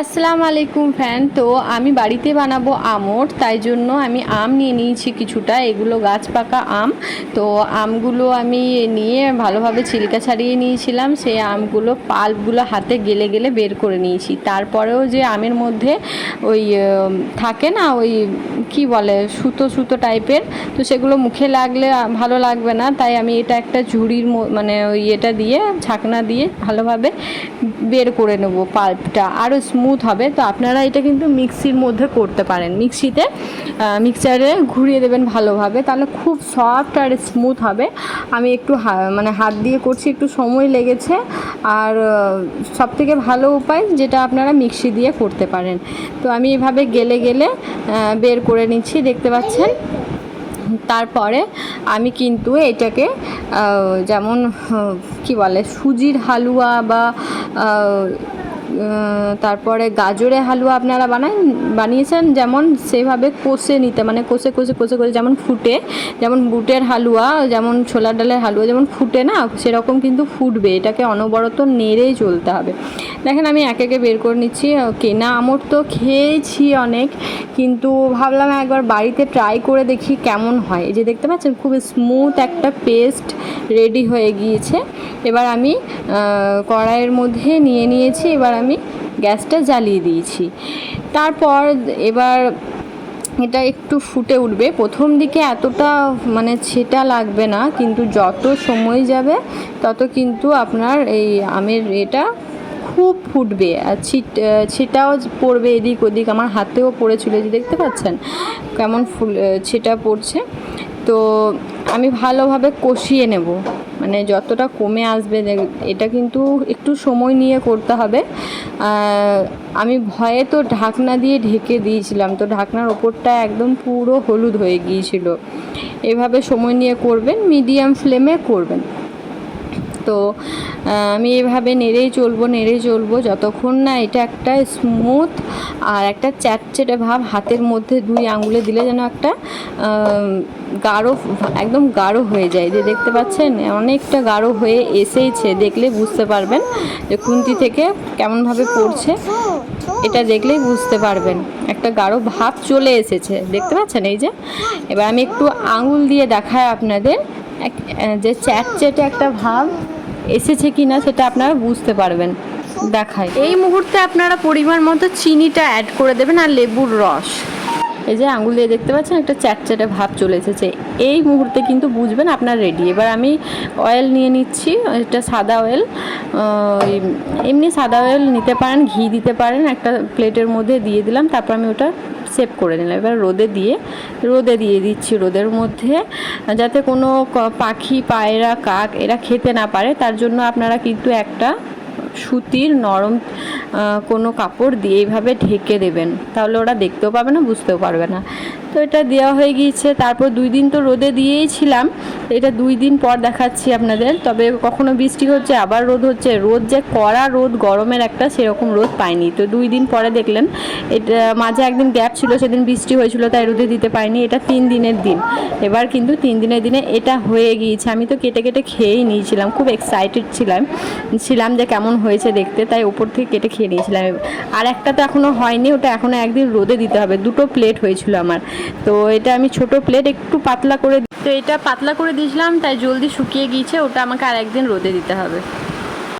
আসসালামু আলাইকুম ফ্যান। তো আমি বাড়িতে বানাবো আমট, তাই জন্য আমি আম নিয়ে নিয়েছি কিছুটা। এগুলো গাছ পাকা আম। তো আমগুলো আমি নিয়ে ভালোভাবে ছিলকা ছাড়িয়ে নিয়েছিলাম। সেই আমগুলো পাল্পগুলো হাতে গেলে গেলে বের করে নিয়েছি। তারপরেও যে আমের মধ্যে ওই থাকে না ওই, কি বলে, সুতো সুতো টাইপের, তো সেগুলো মুখে লাগলে ভালো লাগবে না। তাই আমি এটা একটা ঝুড়ির মানে ওই এটা দিয়ে ছাকনা দিয়ে ভালোভাবে বের করে নেব পাল্পটা। আরও স্মুথ হবে। তো আপনারা এটা কিন্তু মিক্সির মধ্যে করতে পারেন। মিক্সিতে মিক্সারে ঘুরিয়ে দেবেন ভালোভাবে। তাহলে খুব সফট আর স্মুথ হবে। আমি একটু মানে হাত দিয়ে করছি, একটু সময় লেগেছে। আর সব থেকে ভালো উপায় যেটা আপনারা মিক্সি দিয়ে করতে পারেন। তো আমি এভাবে গেলে গেলে বের করে নিচ্ছি, দেখতে পাচ্ছেন? তারপরে আমি কিন্তু এটাকে যেমন, কি বলে, সুজির হালুয়া বা তারপরে গাজরের হালুয়া আপনারা বানান বানিয়েছেন, যেমন সেভাবে কষে নিতে মানে কষে কষে কষে কষে যেমন ফুটে, যেমন বুটের হালুয়া, যেমন ছোলার ডালের হালুয়া যেমন ফুটে না, সেরকম কিন্তু ফুটবে, এটাকে অনবরত নেড়েই চলতে হবে। দেখেন আমি এক একে বের করে নিচ্ছি কেনা আমর তো খেয়েছি অনেক, কিন্তু ভাবলাম একবার বাড়িতে ট্রাই করে দেখি কেমন হয়। এই যে দেখতে পাচ্ছেন, খুব স্মুথ একটা পেস্ট রেডি হয়ে গিয়েছে। এবার আমি কড়াইয়ের মধ্যে নিয়ে নিয়েছি, এবার আমি গ্যাসটা জ্বালিয়ে দিয়েছি। তারপর এবার এটা একটু ফুটে উঠবে। প্রথম দিকে এতটা মানে ছেটা লাগবে না, কিন্তু যত সময় যাবে, তত কিন্তু আপনার এই আমের এটা খুব ফুটবে। আর ছিট, ছিটাও পড়বে এদিক ওদিক। আমার হাতেও পড়েছিল যে দেখতে পাচ্ছেন? কেমন ফুল, ছিটা পড়ছে। তো আমি ভালোভাবে কষিয়ে নেব। মানে যতটা কমে আসবে এটা কিন্তু একটু সময় নিয়ে করতে হবে। আমি ভয়ে তো ঢাকনা দিয়ে ঢেকে দিয়েছিলাম, তো ঢাকনার ওপরটা একদম পুরো হলুদ হয়ে গিয়েছিল। এভাবে সময় নিয়ে করবেন মিডিয়াম ফ্লেমে করবেন। তো আমি এভাবে নেড়েই চলবো নেড়েই চলবো, যতক্ষণ না এটা একটা স্মুথ আর একটা চ্যাটচেটে ভাব হাতের মধ্যে দুই আঙুলে দিলে যেন একটা গাঢ়, একদম গাঢ় হয়ে যায়। যে দেখতে পাচ্ছেন, অনেকটা গাঢ় হয়ে এসেইছে। দেখলে বুঝতে পারবেন যে খুন্তি থেকে কেমনভাবে পড়ছে। এটা দেখলেই বুঝতে পারবেন, একটা গাঢ় ভাব চলে এসেছে। দেখতে পাচ্ছেন এই যে? এবার আমি একটু আঙুল দিয়ে দেখাই আপনাদের যে চ্যাটচেটে একটা ভাব এসেছে কি না সেটা আপনারা বুঝতে পারবেন। দেখায় এই মুহূর্তে আপনারা পরিমাণ মতো চিনিটা অ্যাড করে দেবেন আর লেবুর রস। এই যে আঙুল দিয়ে দেখতে পাচ্ছেন, একটা চ্যাটচ্যাটে ভাব চলে এসেছে। এই মুহূর্তে কিন্তু বুঝবেন আপনার রেডি এবার আমি অয়েল নিয়ে নিচ্ছি, এটা সাদা অয়েল এমনি সাদা অয়েল নিতে পারেন, ঘি দিতে পারেন, একটা প্লেটের মধ্যে দিয়ে দিলাম, তারপর আমি ওটা সেভ করে নিলাম। এবার রোদে দিয়ে রোদে দিয়ে দিচ্ছি রোদের মধ্যে, যাতে কোনো পাখি, পায়রা, কাক এরা খেতে না পারে। তার জন্য আপনারা কিন্তু একটা সুতির নরম কোনো কাপড় দিয়ে এইভাবে ঢেকে দেবেন। তাহলে ওরা দেখতেও পাবে না বুঝতেও পারবে না। তো এটা দেওয়া হয়ে গিয়েছে। তারপর দুই দিন তো রোদে দিয়েই ছিলাম। এটা দুই দিন পর দেখাচ্ছি আপনাদের। তবে কখনো বৃষ্টি হচ্ছে, আবার রোদ হচ্ছে। রোদ যে কড়া রোদ, গরমের একটা সেরকম রোদ পাইনি। তো দুই দিন পরে দেখলেন, এটা মাঝে একদিন গ্যাপ ছিল, সেদিন বৃষ্টি হয়েছিল, তাই রোদে দিতে পারিনি এটা তিন দিনের দিন। এবার কিন্তু তিন দিনের দিনে এটা হয়ে গিয়েছে। আমি তো কেটে কেটে খেয়েই নিয়েছিলাম, খুব এক্সাইটেড ছিলাম। ছিলাম যে কেমন হয়েছে দেখতে, তাই ওপর থেকে কেটে খেয়ে নিয়েছিলাম। আর একটা তো এখনও হয়নি, ওটা এখনও একদিন রোদে দিতে হবে। দুটো প্লেট হয়েছিল আমার। তো এটা আমি ছোট প্লেট একটু পাতলা করে তো এটা পাতলা করে দিয়েছিলাম, তাই জলদি শুকিয়ে গিয়েছে, ওটা আমাকে আর একদিন রোদে দিতে হবে।